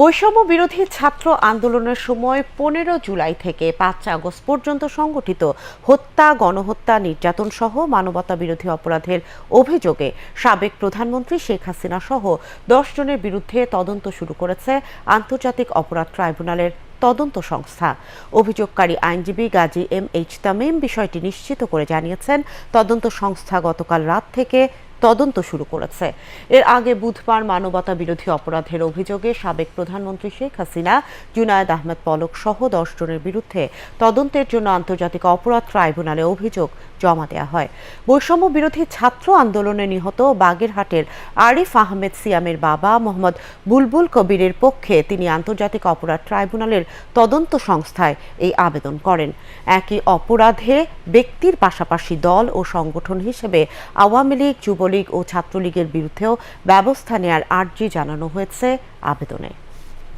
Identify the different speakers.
Speaker 1: বৈষম্য বিরোধী ছাত্র আন্দোলনের সময় পনেরো জুলাই থেকে পাঁচ আগস্ট পর্যন্ত সংগঠিত হত্যা, গণহত্যা, নির্যাতন সহ মানবতা বিরোধী অপরাধের অভিযোগে সাবেক প্রধানমন্ত্রী শেখ হাসিনা সহ দশ জনের বিরুদ্ধে তদন্ত শুরু করেছে আন্তর্জাতিক অপরাধ ট্রাইব্যুনালের তদন্ত সংস্থা। অভিযোগকারী আইনজীবী গাজী এম এইচ তামিম বিষয়টি নিশ্চিত করে জানিয়েছেন, তদন্ত সংস্থা গতকাল রাত থেকে তদন্ত শুরু করেছে। এর আগে বুধবার মানবতা বিরোধী অপরাধের অভিযোগে সাবেক প্রধানমন্ত্রী শেখ হাসিনা, জুনায়েদ আহমেদ পলক সহ দশ জনের বিরুদ্ধে তদন্তের জন্য আন্তর্জাতিক অপরাধ ট্রাইব্যুনালে অভিযোগ জমা দেওয়া হয়। বৈষম্য বিরোধী ছাত্র আন্দোলনে নিহত বাগেরহাটের আরিফ আহমেদ সিয়ামের বাবা মোহাম্মদ বুলবুল কবিরের পক্ষে তিনি আন্তর্জাতিক অপরাধ ট্রাইব্যুনালের তদন্ত সংস্থায় এই আবেদন করেন। একই অপরাধে ব্যক্তির পাশাপাশি দল ও সংগঠন হিসেবে আওয়ামী লীগ যুবলীগ ও ছাত্রলীগের বিরুদ্ধেও ব্যবস্থা নেয়ার আর্জি জানানো হয়েছে আবেদনে।